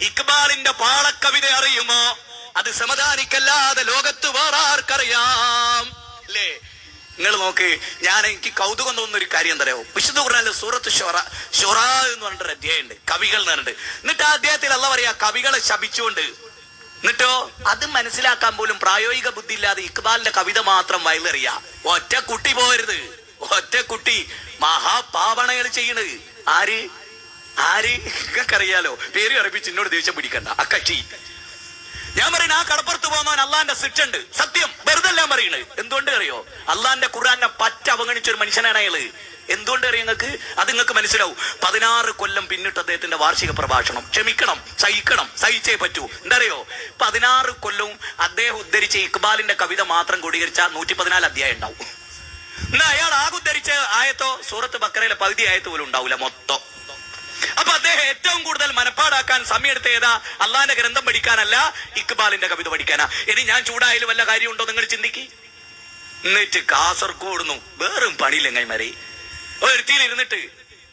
ഇക്ബാലിന്റെ പാളക്കവിത അറിയുമോ? അത് സമദാനിക്കല്ലാതെ ലോകത്ത് വേറെ ആർക്കറിയാം? അല്ലേ നിങ്ങൾ നോക്ക് ഞാൻ എനിക്ക് കൗതുകം തോന്നുന്ന ഒരു കാര്യം എന്തറിയോ വിശുദ്ധ ഖുർആനിലെ സൂറത്ത് ഷൊറ ഷൊറ എന്ന് പറഞ്ഞിട്ടൊരു അധ്യായമുണ്ട് കവികൾ എന്ന് പറഞ്ഞിട്ട്. എന്നിട്ട് ആ അധ്യായത്തിൽ അല്ല പറയാ കവികളെ ശപിച്ചുകൊണ്ട്. എന്നിട്ടോ? അത് മനസ്സിലാക്കാൻ പോലും പ്രായോഗിക ബുദ്ധി ഇല്ലാതെ ഇക്ബാലിന്റെ കവിത മാത്രം വയലെറിയ. ഒറ്റ കുട്ടി പോരുത്. ഒറ്റ കുട്ടി മഹാപാവണകൾ ചെയ്യണത് ആര്? ആര്? അറിയാലോ പേര് അറിയിപ്പിച്ച് എന്നോട് ദേഷ്യം പിടിക്കണ്ട. അക്കച്ചി. ഞാൻ പറയുന്ന ആ കടപ്പുറത്ത് പോകുന്നവൻ അള്ളാന്റെ സിറ്റുണ്ട്. സത്യം. വെറുതെ ഞാൻ പറയുന്നത് എന്തുകൊണ്ട് അറിയോ? അള്ളാന്റെ ഖുർആനെ പറ്റ അവഗണിച്ച ഒരു മനുഷ്യനാണ് അയാൾ. എന്തുകൊണ്ട് അറിയാം നിങ്ങൾക്ക്? അത് നിങ്ങൾക്ക് മനസ്സിലാവും. പതിനാറ് കൊല്ലം പിന്നിട്ട് അദ്ദേഹത്തിന്റെ വാർഷിക പ്രഭാഷണം. ക്ഷമിക്കണം. സഹിക്കണം. സഹിച്ചേ പറ്റൂ. എന്തറിയോ? പതിനാറ് കൊല്ലവും അദ്ദേഹം ഉദ്ധരിച്ച ഇക്ബാലിന്റെ കവിത മാത്രം കൂടീകരിച്ച നൂറ്റി പതിനാല് അധ്യായം ഉണ്ടാവും. എന്നാ അയാൾ ആകുദ്ധരിച്ച ആയത്തോ? സൂറത്ത് ബക്കറയിലെ പകുതി ആയത്ത് പോലും ഉണ്ടാവില്ല മൊത്തം. അദ്ദേഹം ഏറ്റവും കൂടുതൽ മനപ്പാടാക്കാൻ സമയമെടുത്ത ഏതാ അള്ളാന്റെ ഗ്രന്ഥം പഠിക്കാനല്ല ഇക്ബാലിന്റെ കവിത പഠിക്കാനാ. ഇനി ഞാൻ ചൂടായാലും വല്ല കാര്യമുണ്ടോ നിങ്ങൾ ചിന്തിക്ക്? എന്നിട്ട് കാസർഗോഡുന്നു. വേറും പണിയില്ലെങ്ങൈമാരെ ഒരുത്തിയിൽ ഇരുന്നിട്ട്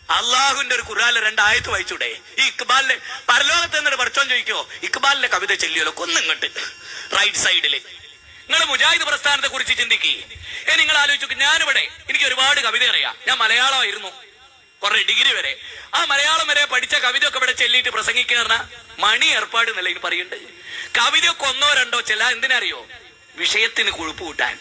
അള്ളാഹുവിന്റെ ഒരു ഖുറാനിലെ രണ്ടായത്ത് വായിച്ചൂടെ? ഈ ഇക്ബാലിന്റെ പരലോകത്ത് എന്നിട്ട് പഠിച്ചോൻ ചോദിക്കോ? ഇക്ബാലിന്റെ കവിത ചെല്ലിയല്ലോ കൊന്നിങ്ങട്ട് റൈറ്റ് സൈഡിൽ നിങ്ങൾ മുജാഹിദ് പ്രസ്ഥാനത്തെ കുറിച്ച് ചിന്തിക്ക്. ഏ നിങ്ങൾ ആലോചിച്ചു ഞാനിവിടെ എനിക്ക് ഒരുപാട് കവിത അറിയാം ഞാൻ മലയാളമായിരുന്നു. കുറെ ഡിഗ്രി വരെ. ആ മലയാളം വരെ പഠിച്ച കവിതയൊക്കെ ഇവിടെ ചെല്ലിയിട്ട് പ്രസംഗിക്കുന്ന മണി ഏർപ്പാട് എന്നല്ല പറയുന്നുണ്ട് കവിതയൊക്കെ ഒന്നോ രണ്ടോ ചെല്ല എന്തിനറിയോ? വിഷയത്തിന് കൊഴുപ്പ് കൂട്ടാൻ.